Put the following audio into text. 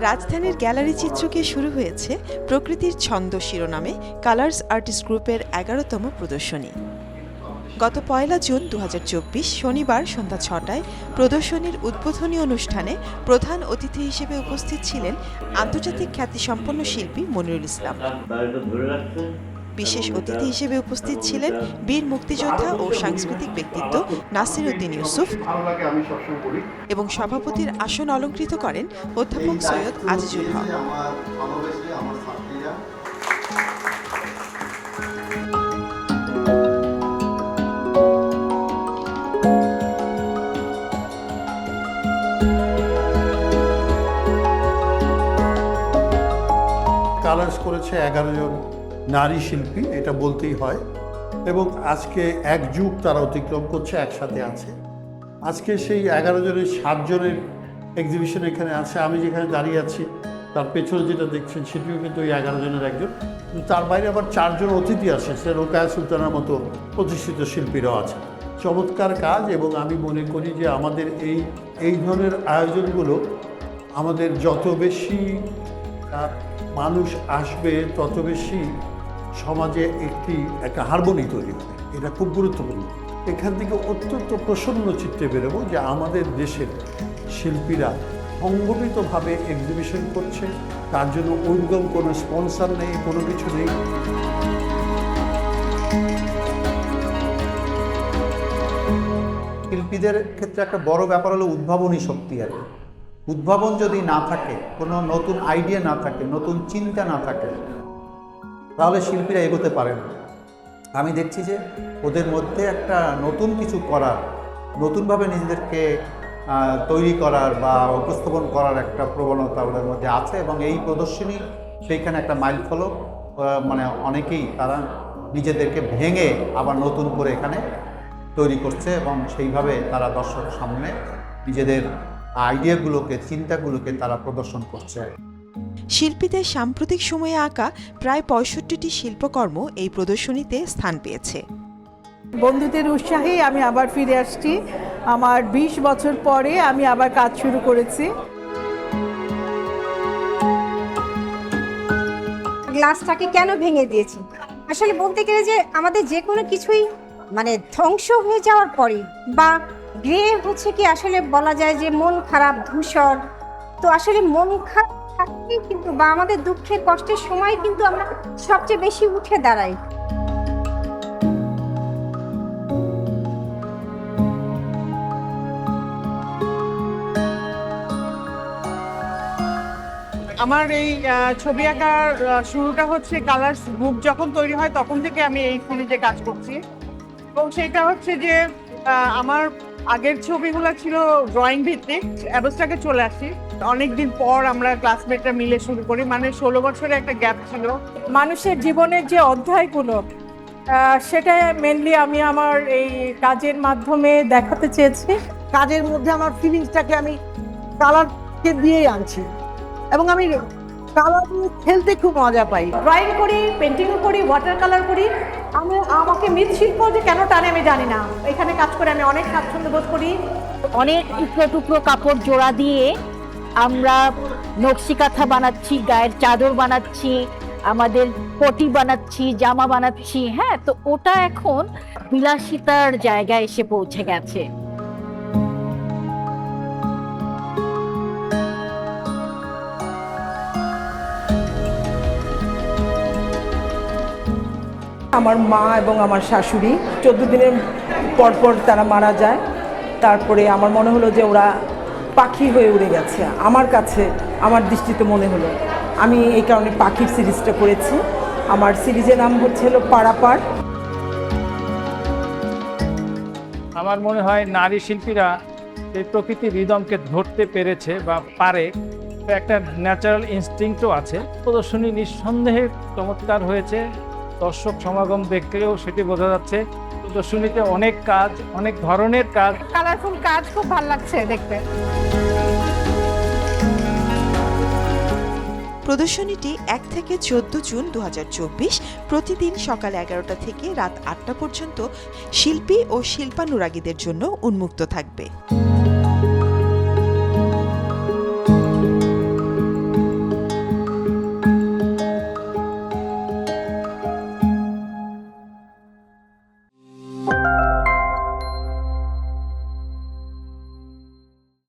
রাজধানীর গ্যালারি চিত্রকে শুরু হয়েছে? প্রকৃতির ছন্দ শিরোনামে কালার্স আর্টিস্ট গ্রুপের এগারোতম প্রদর্শনী। গত পয়লা জুন দু হাজার চব্বিশ শনিবার সন্ধ্যা ছটায় প্রদর্শনীর উদ্বোধনী অনুষ্ঠানে প্রধান অতিথি হিসেবে উপস্থিত ছিলেন আন্তর্জাতিক খ্যাতিসম্পন্ন শিল্পী মনিরুল ইসলাম। বিশেষ অতিথি হিসেবে উপস্থিত ছিলেন বীর মুক্তিযোদ্ধা ও সাংস্কৃতিক ব্যক্তিত্ব নাসির উদ্দিন ইউসুফ। এবং সভাপতির আসন অলঙ্কৃত করেন অধ্যাপক সৈয়দ আজিজুল হক। কালার্স করেছে এগারো জন নারী শিল্পী, এটা বলতেই হয়। এবং আজকে এক যুগ তারা অতিক্রম করছে, একসাথে আছে। আজকে সেই এগারো জনের সাতজনের এক্সিবিশন এখানে আছে। আমি যেখানে দাঁড়িয়ে আছি, তার পেছনে যেটা দেখছেন, সেটিও কিন্তু ওই এগারো জনের একজন। তার বাইরে আবার চারজন অতিথি আছে সে রোকায়া সুলতানার মতো প্রতিষ্ঠিত শিল্পীরাও আছে চমৎকার কাজ, এবং আমি মনে করি যে আমাদের এই এই ধরনের আয়োজনগুলো আমাদের যত বেশি মানুষ আসবে, তত বেশি সমাজে একটি, একটা হারমোনি তৈরি হবে। এটা খুব গুরুত্বপূর্ণ। এখান থেকে অত্যন্ত প্রসন্ন চিত্তে বেরোবো যে আমাদের দেশের শিল্পীরা সংগঠিতভাবে এক্সিবিশন করছে। তার জন্য ঐরকম কোনো স্পন্সর নেই, কোনো কিছু নেই। শিল্পীদের ক্ষেত্রে একটা বড় ব্যাপার হলো উদ্ভাবনী শক্তি আর। উদ্ভাবন যদি না থাকে, কোনো নতুন আইডিয়া না থাকে, নতুন চিন্তা না থাকে তাহলে শিল্পীরা এগোতে পারে না। আমি দেখছি যে ওদের মধ্যে একটা নতুন কিছু করার, নতুনভাবে নিজেদেরকে তৈরি করার বা উপস্থাপন করার একটা প্রবণতা ওদের মধ্যে আছে এবং এই প্রদর্শনী সেইখানে একটা মাইল ফলক মানে অনেকেই তারা নিজেদেরকে ভেঙে আবার নতুন করে এখানে তৈরি করছে এবং সেইভাবে তারা দর্শকের সামনে নিজেদের আইডিয়াগুলোকে, চিন্তাগুলোকে তারা প্রদর্শন করছে। শিল্পীদের সাম্প্রতিক সময়ে আঁকা প্রায় পঁয়ষট্টিটি শিল্পকর্ম এই প্রদর্শনীতে স্থান পেয়েছে। বন্ধুদের উৎসাহে আমি আবার ফিরে আসছি। আমার ২০ বছর পরে আমি আবার কাজ শুরু করেছি। গ্লাসটাকে কেন ভেঙে দিয়েছি? আসলে বলতে গেলে যে আমাদের যে কোনো কিছুই মানে ধ্বংস হয়ে যাওয়ার পরে বা গ্রে হচ্ছে কি আসলে বলা যায় যে মন খারাপ ধূসর। তো আসলে মন খারাপ থাকলেই কিন্তু বা আমাদের দুঃখের কষ্টের সময় কিন্তু আমরা সবচেয়ে বেশি উঠে দাঁড়াই। আমার এই ছবি আঁকার শুরুটা হচ্ছে কালার্স বুক যখন তৈরি হয় তখন থেকে আমি এই সিরিজে কাজ করছি। এবং সেটা হচ্ছে যে আমার আগের ছবিগুলো ছিল ড্রয়িং ভিত্তিক, অ্যাবস্ট্রাকে চলে আসি। অনেকদিন পর আমরা ক্লাসমেটরা মিলে শুরু করি মানে ষোলো বছরের একটা গ্যাপ ছিল। মানুষের জীবনের যে অধ্যায়গুলো সেটা মেনলি আমি আমার এই কাজের মাধ্যমে দেখাতে চেয়েছি। কাজের মধ্যে আমার ফিলিংসটাকে আমি কালারকে দিয়েই আনছি। এবং আমি কালার খেলতে খুব মজা পাই। ড্রয়িং করি পেন্টিংও করি ওয়াটার কালার করি। আমি আমাকে মৃৎশিল্প যে কেন টানে আমি জানি না। এখানে কাজ করে আমি অনেক স্বাচ্ছন্দ্য বোধ করি। অনেক টুকরো টুকরো কাপড় জোড়া দিয়ে আমরা নকশি কাঁথা বানাচ্ছি গায়ের চাদর বানাচ্ছি আমাদের পটি বানাচ্ছি জামা বানাচ্ছি হ্যাঁ? তো ওটা এখন বিলাসিতার জায়গায় এসে পৌঁছে গেছে। আমার মা এবং আমার শাশুড়ি। চোদ্দ দিনের পর পর তারা মারা যায়। তারপরে আমার মনে হলো যে ওরা পাখি হয়ে উড়ে গেছে। আমার কাছে, আমার দৃষ্টিতে মনে হলো। আমি এই কারণে পাখির সিরিজটা করেছি। আমার সিরিজের নাম হচ্ছে হলো পাড়াপাড় আমার মনে হয় নারী শিল্পীরা এই প্রকৃতির রিদমকে ধরতে পেরেছে বা পারে। একটা ন্যাচারাল ইনস্টিংক্টও আছে। প্রদর্শনী নিঃসন্দেহে চমৎকার হয়েছে। দর্শক সমাগম দেখলেও সেটি বোঝা যাচ্ছে। প্রদর্শনীতে অনেক কাজ অনেক ধরনের কাজ। কালারফুল কাজ খুব ভালো লাগছে দেখতে। প্রদর্শনীটি এক থেকে চোদ্দ জুন দু হাজার চব্বিশ প্রতিদিন সকাল এগারোটা থেকে রাত আটটা পর্যন্ত শিল্পী ও শিল্পানুরাগীদের জন্য উন্মুক্ত থাকবে।